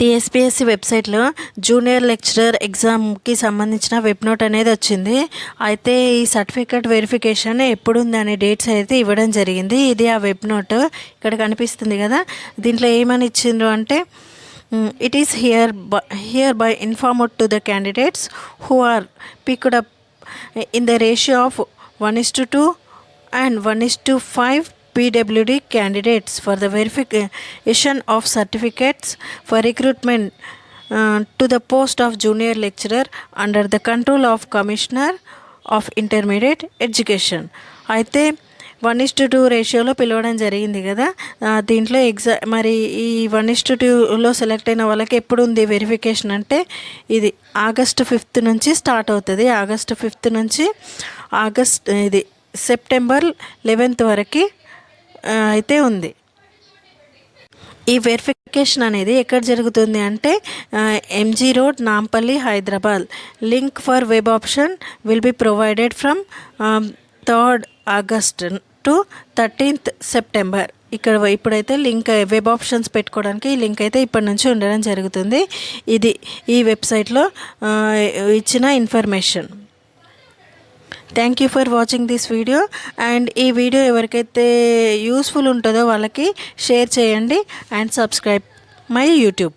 TSPSC వెబ్సైట్లో junior lecturer ఎగ్జామ్కి సంబంధించిన వెబ్ నోట్ అనేది వచ్చింది. అయితే ఈ సర్టిఫికేట్ వెరిఫికేషన్ ఎప్పుడు ఉంది అనే డేట్స్ అయితే ఇవ్వడం జరిగింది. ఇది ఆ వెబ్ నోట్ ఇక్కడ కనిపిస్తుంది కదా. దీంట్లో ఏమని ఇచ్చిండ్రు అంటే it is here here by informed to the candidates who are picked up in the ratio of one is to two and one is to five PWD candidates for the verification of certificates for recruitment to the post of junior lecturer under the control of commissioner of intermediate education అయితే one is to two రేషియోలో పిలవడం జరిగింది కదా దీంట్లో ఎగ్జా మరి ఈ one is to టూలో సెలెక్ట్ అయిన వాళ్ళకి ఎప్పుడు ఉంది వెరిఫికేషన్ అంటే ఇది ఆగస్ట్ ఫిఫ్త్ నుంచి స్టార్ట్ అవుతుంది ఆగస్ట్ ఫిఫ్త్ నుంచి ఆగస్ట్ ఇది సెప్టెంబర్ లెవెన్త్ వరకు అయితే ఉంది. ఈ వెరిఫికేషన్ అనేది ఎక్కడ జరుగుతుంది అంటే MG road Nampally Hyderabad link for web option will be provided from third August to thirteenth September ఇక్కడ ఇప్పుడైతే లింక్ వెబ్ ఆప్షన్స్ పెట్టుకోవడానికి ఈ లింక్ అయితే ఇప్పటి నుంచి ఉండడం జరుగుతుంది. ఇది ఈ వెబ్సైట్లో ఇచ్చిన information thank you for watching this video and ఈ వీడియో ఎవరికైతే యూస్ఫుల్ ఉంటుందో వాళ్ళకి షేర్ చేయండి అండ్ సబ్స్క్రైబ్ మై యూట్యూబ్